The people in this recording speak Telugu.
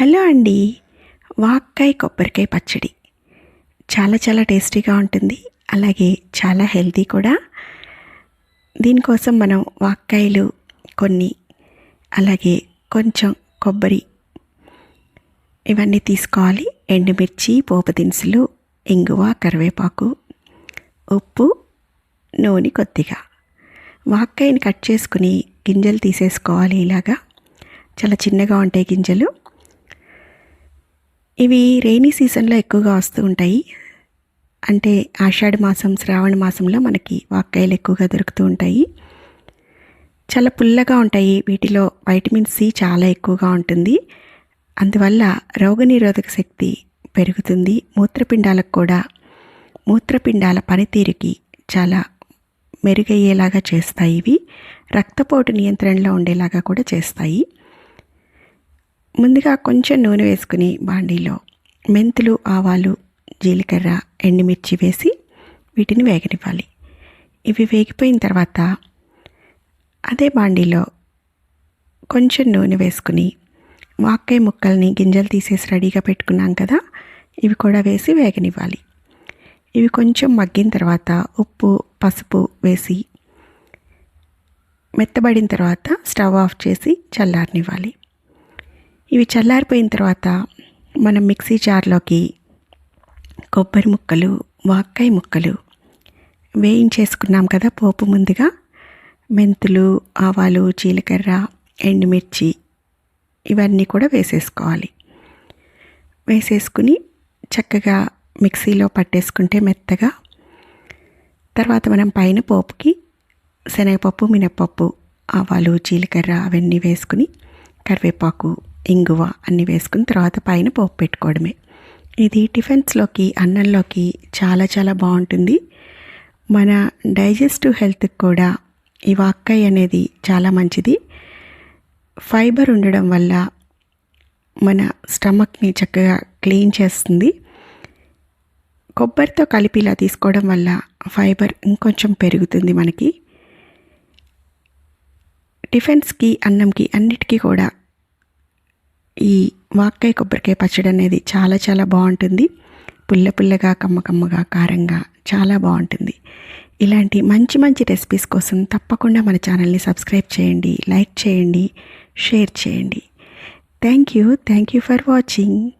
హలో అండి. వాక్కాయ కొబ్బరికాయ పచ్చడి. చాలా చాలా టేస్టీగా ఉంటుంది. అలాగే చాలా హెల్తీ కూడా. దీనికోసం మనం వాక్కాయలు కొన్ని అలాగే కొంచెం కొబ్బరి ఇవన్నీ తీసుకోవాలి. ఎండుమిర్చి పోపు దినుసులు ఇంగువ కరివేపాకు ఉప్పు నూనె కొద్దిగా. వాక్కాయని కట్ చేసుకుని గింజలు తీసేసుకోవాలి ఇలాగా. చాలా చిన్నగా ఉంటాయి గింజలు. ఇవి రెయినీ సీజన్లో ఎక్కువగా వస్తూ ఉంటాయి. అంటే ఆషాఢ మాసం శ్రావణ మాసంలో మనకి వాక్కాయలు ఎక్కువగా దొరుకుతూ ఉంటాయి. చాలా పుల్లగా ఉంటాయి. వీటిలో వైటమిన్ సి చాలా ఎక్కువగా ఉంటుంది. అందువల్ల రోగనిరోధక శక్తి పెరుగుతుంది. మూత్రపిండాలకు కూడా మూత్రపిండాల పనితీరుకి చాలా మెరుగయ్యేలాగా చేస్తాయి ఇవి. రక్తపోటు నియంత్రణలో ఉండేలాగా కూడా చేస్తాయి. ముందుగా కొంచెం నూనె వేసుకుని బాండీలో మెంతులు ఆవాలు జీలకర్ర ఎండుమిర్చి వేసి వీటిని వేగనివ్వాలి. ఇవి వేగిపోయిన తర్వాత అదే బాండీలో కొంచెం నూనె వేసుకుని వాక్కాయ ముక్కల్ని గింజలు తీసేసి రెడీగా పెట్టుకున్నాం కదా ఇవి కూడా వేసి వేగనివ్వాలి. ఇవి కొంచెం మగ్గిన తర్వాత ఉప్పు పసుపు వేసి మెత్తబడిన తర్వాత స్టవ్ ఆఫ్ చేసి చల్లారనివ్వాలి. ఇవి చల్లారిపోయిన తర్వాత మనం మిక్సీ జార్లోకి కొబ్బరి ముక్కలు వాక్కాయ ముక్కలు వేయించేసుకున్నాం కదా పోపు ముందుగా. మెంతులు ఆవాలు జీలకర్ర ఎండుమిర్చి ఇవన్నీ కూడా వేసేసుకోవాలి. వేసేసుకుని చక్కగా మిక్సీలో పట్టేసుకుంటే మెత్తగా. తర్వాత మనం పైన పోపుకి శనగపప్పు మినప్పప్పు ఆవాలు జీలకర్ర అవన్నీ వేసుకుని కరివేపాకు ఇంగువ అన్నీ వేసుకుని తర్వాత పైన పోపు పెట్టుకోవడమే. ఇది టిఫిన్స్లోకి అన్నంలోకి చాలా చాలా బాగుంటుంది. మన డైజెస్టివ్ హెల్త్కి కూడా ఈ వాక్కాయ అనేది చాలా మంచిది. ఫైబర్ ఉండడం వల్ల మన స్టమక్ని చక్కగా క్లీన్ చేస్తుంది. కొబ్బరితో కలిపి ఇలా తీసుకోవడం వల్ల ఫైబర్ ఇంకొంచెం పెరుగుతుంది మనకి. టిఫిన్స్కి అన్నంకి అన్నిటికీ కూడా ఈ వాక్కాయ కొబ్బరికాయ పచ్చడి అనేది చాలా చాలా బాగుంటుంది. పుల్ల పుల్లగా కమ్మ కమ్మగా కారంగా చాలా బాగుంటుంది. ఇలాంటి మంచి మంచి రెసిపీస్ కోసం తప్పకుండా మన ఛానల్ని సబ్స్క్రైబ్ చేయండి లైక్ చేయండి షేర్ చేయండి. Thank you thank you for watching